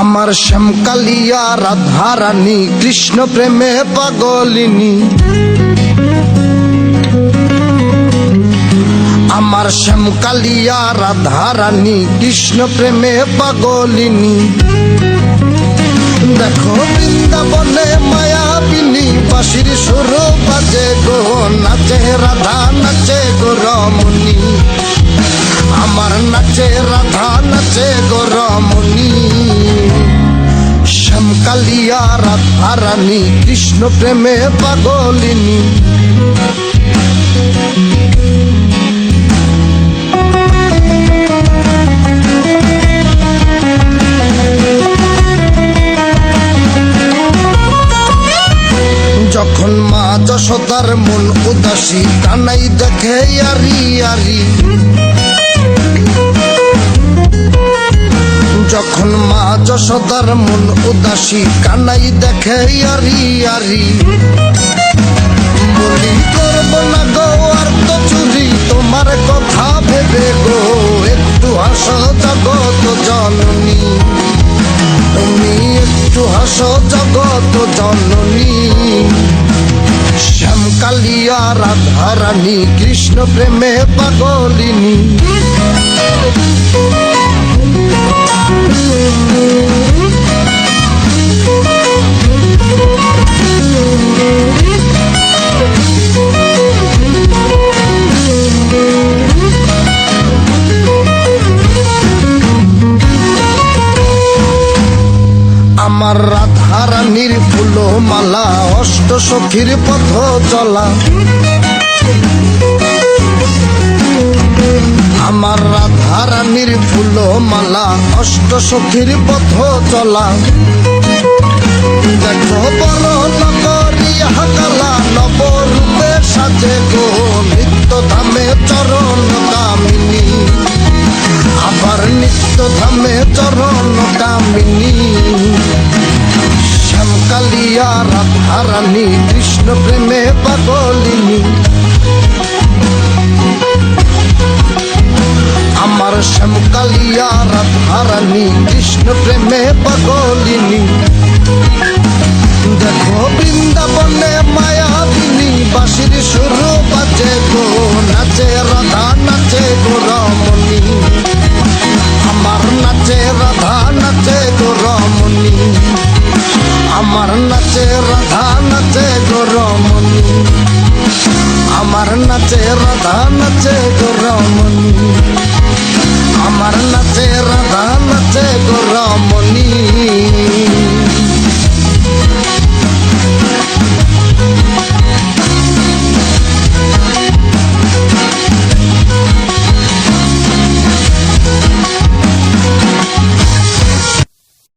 আমার শ্যামকালিয়া রাধারানী কৃষ্ণ প্রেমে পাগলিনী। আমার শ্যামকালিয়া রাধারানী কৃষ্ণ প্রেমে পাগলিনী। দেখো বৃন্দাবনে রাধা রানী কৃষ্ণ প্রেমে পাগলিনী। যখন মা যশোদার মন উদাসী কানাই দেখে আরি আরি যখন মা যশোদার মন উদাসী, কানাই দেখে আরি আরি। বলি, করব না গো, আর তো চুরি, তোমার কথা ভেবে গো, একটু হাসো জগত জননী। তুমি একটু হাসো জগত জননী। শ্যামকালিয়া, রাধারানী, কৃষ্ণ প্রেমে পাগলিনী। আমার রাধারানীর ফুল মালা অষ্ট সখীর পথ চলা। আমার রাধারানীর ফুল মালা অষ্ট সখীর পথ চলা। দেখো বড় নবরূপে সাজে গো, নিত্য ধামে চরণ কামিনী। আবার নিত্য ধামে চরণ কামিনী। রাধারানী কৃষ্ণ প্রেমে পাগলিনী। আমার শ্যামকালিয়া রাধারানী কৃষ্ণ প্রেমে পাগলিনী। আমার নাচে রাধা, নাচে গরমনি আমার নাচে রাধা, নাচে গরমনি আমার নাচে রাধা, নাচে গরমনি